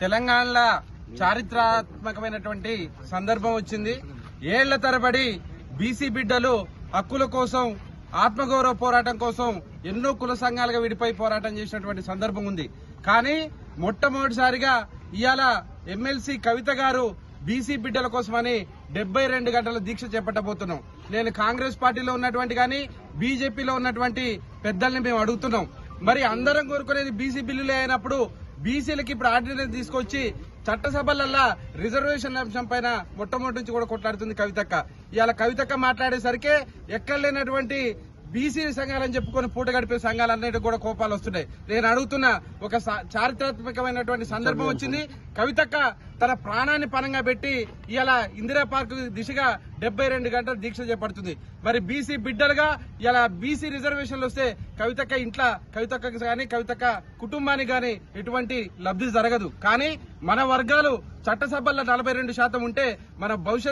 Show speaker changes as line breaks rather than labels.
తెలంగాణలో చారిత్రాత్మకమైనటువంటి సందర్భం వచ్చింది. ఏళ్ళ తరబడి బీసీ బిడ్డలు హక్కుల కోసం ఆత్మగౌరవ పోరాటం కోసం ఎన్నో కుల సంఘాలుగా విడిపోయి పోరాటం చేసినటువంటి సందర్భం ఉంది. కానీ మొట్టమొదటిసారిగా ఇవాళ ఎమ్మెల్సీ కవిత గారు బీసీ బిడ్డల కోసమని డెబ్బై రెండు గంటల దీక్ష చేపట్టబోతున్నాం. నేను కాంగ్రెస్ పార్టీలో ఉన్నటువంటి కానీ బీజేపీలో ఉన్నటువంటి పెద్దల్ని మేము అడుగుతున్నాం. మరి అందరం కోరుకునేది బీసీ బిల్లులే అయినప్పుడు బీసీలకి ఇప్పుడు ఆర్డినెన్స్ తీసుకొచ్చి చట్టసభలల్లా రిజర్వేషన్ అంశం పైన మొట్టమొదటి నుంచి కూడా కొట్లాడుతుంది కవితక్క. ఇవాళ కవితక్క మాట్లాడేసరికి ఎక్కడ లేనటువంటి బీసీ సంఘాలని చెప్పుకొని పూట గడిపే సంఘాలన్నిటి కూడా కోపాలు వస్తున్నాయి. నేను అడుగుతున్న ఒక చారిత్రాత్మకమైనటువంటి సందర్భం వచ్చింది. కవితక్క తన ప్రాణాన్ని పనంగా పెట్టి ఇలా ఇందిరా పార్క్ దిశగా డెబ్బై రెండు గంటల దీక్ష చేపడుతుంది. మరి బీసీ బిడ్డలుగా ఇలా బీసీ రిజర్వేషన్లు వస్తే కవితక్క ఇంట్లో కవితక్కకి కానీ కవితక్క కుటుంబానికి కానీ ఎటువంటి లబ్ధి జరగదు. కానీ మన వర్గాలు చట్టసభల్లో నలభై రెండు శాతం ఉంటే మన భవిష్యత్